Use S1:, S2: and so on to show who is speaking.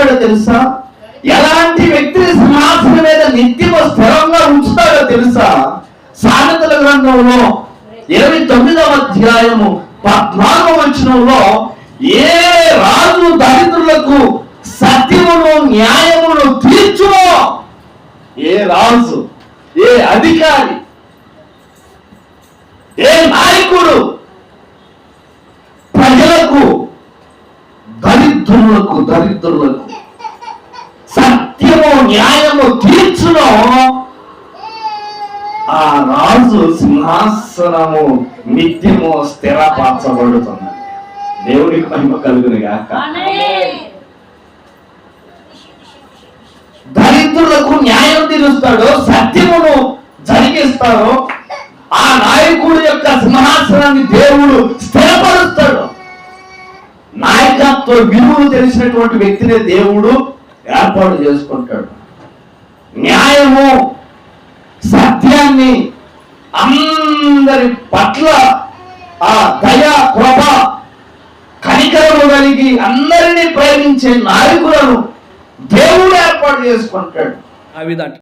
S1: ఉంటాడో తెలుసా? ఎలాంటి వ్యక్తిని సింహాసనం మీద నిత్యము స్థిరంగా ఉంచుతాడో తెలుసా? సామెతల గ్రంథంలో ఇరవై తొమ్మిదవ అధ్యాయము పద్నాలుగవ వచనంలో ఏ రాజు దరిద్రులకు సత్యమును న్యాయమును తీర్చునో ఏ రాజు ఏ అధికారి ఏ నాయకుడు దరిద్రులకు దరిద్రులకు. సత్యము న్యాయము తీర్చును ఆ రాజు సింహాసనము నిత్యము స్థిరపరచబడుతుంది. దేవునికి మహిమ కలుగును గాక. దరిద్రులకు న్యాయం తీరుస్తాడు సత్యమును జరిగిస్తాడు. ఆ నాయకుడు యొక్క మహత్వ విలువలు తెలిసినటువంటి వ్యక్తినే దేవుడు ఏర్పాటు చేసుకుంటాడు. న్యాయము సత్యాన్ని అందరి పట్ల ఆ దయ కృప కనికరము కలిగి అందరినీ ప్రేమించే నాయకులను దేవుడు ఏర్పాటు చేసుకుంటాడు.
S2: ఆ విధంగా